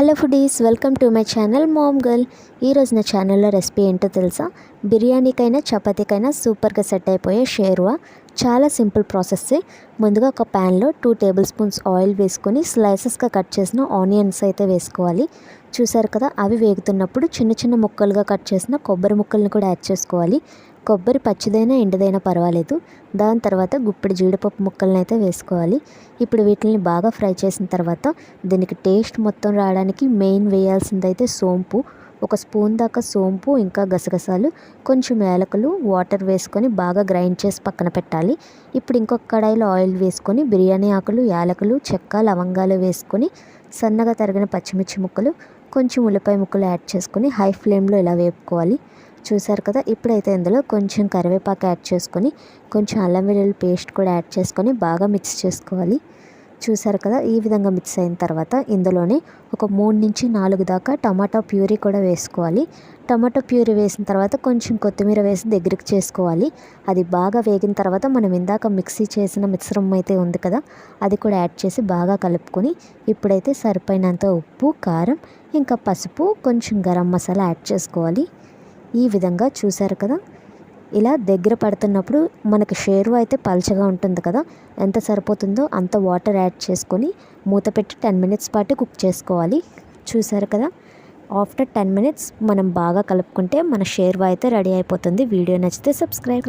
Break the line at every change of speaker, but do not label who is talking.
Hello foodies welcome to my channel mom girl. ఈరోజు నా ఛానల్లో రెసిపీ ఏంటో తెలుసా? బిర్యానీకైనా చపాతీకైనా సూపర్గా సెట్ అయిపోయే షేర్వా. చాలా సింపుల్ ప్రాసెస్ ముందుగా ఒక ప్యాన్లో టూ టేబుల్ స్పూన్స్ ఆయిల్ వేసుకొని స్లైసెస్గా కట్ చేసిన ఆనియన్స్ అయితే వేసుకోవాలి. చూసారు కదా అవి వేగుతున్నప్పుడు చిన్న చిన్న ముక్కలుగా కట్ చేసిన కొబ్బరి ముక్కల్ని కూడా యాడ్ చేసుకోవాలి. కొబ్బరి పచ్చిదైనా ఎండదైనా పర్వాలేదు. దాని తర్వాత గుప్పిడి జీడిపప్పు ముక్కలను అయితే వేసుకోవాలి. ఇప్పుడు వీటిని బాగా ఫ్రై చేసిన తర్వాత దీనికి టేస్ట్ మొత్తం రావడానికి మెయిన్ వేయాల్సింది అయితే సోంపు. ఒక స్పూన్ దాకా సోంపు ఇంకా గసగసాలు కొంచెం యాలకులు వాటర్ వేసుకొని బాగా గ్రైండ్ చేసి పక్కన పెట్టాలి. ఇప్పుడు ఇంకొక కడాయిలో ఆయిల్ వేసుకొని బిర్యానీ ఆకులు యాలకులు చెక్క లవంగాలు వేసుకొని సన్నగా తరిగిన పచ్చిమిర్చి ముక్కలు కొంచెం ఉల్లిపాయ ముక్కలు యాడ్ చేసుకొని హై ఫ్లేమ్లో ఇలా వేపుకోవాలి. చూసారు కదా ఇప్పుడైతే ఇందులో కొంచెం కరివేపాకు యాడ్ చేసుకొని కొంచెం అల్లం వెల్లుల్లి పేస్ట్ కూడా యాడ్ చేసుకొని బాగా మిక్స్ చేసుకోవాలి. చూసారు కదా ఈ విధంగా మిక్స్ అయిన తర్వాత ఇందులోనే ఒక మూడు నుంచి నాలుగు దాకా టమాటా ప్యూరీ కూడా వేసుకోవాలి. టమాటా ప్యూరీ వేసిన తర్వాత కొంచెం కొత్తిమీర వేసి దగ్గరికి చేసుకోవాలి. అది బాగా వేగిన తర్వాత మనం ఇందాక మిక్సీ చేసిన మిశ్రమం అయితే ఉంది కదా అది కూడా యాడ్ చేసి బాగా కలుపుకొని ఇప్పుడైతే సరిపోయినంత ఉప్పు కారం ఇంకా పసుపు కొంచెం గరం మసాలా యాడ్ చేసుకోవాలి. ఈ విధంగా చూసారు కదా ఇలా దగ్గర పడుతున్నప్పుడు మనకి షేర్వా అయితే పల్చగా ఉంటుంది కదా ఎంత సరిపోతుందో అంత వాటర్ యాడ్ చేసుకొని మూత పెట్టి టెన్ మినిట్స్ పాటు కుక్ చేసుకోవాలి. చూసారు కదా ఆఫ్టర్ టెన్ మినిట్స్ మనం బాగా కలుపుకుంటే మన షేర్వా అయితే రెడీ అయిపోతుంది. వీడియో నచ్చితే సబ్స్క్రైబ్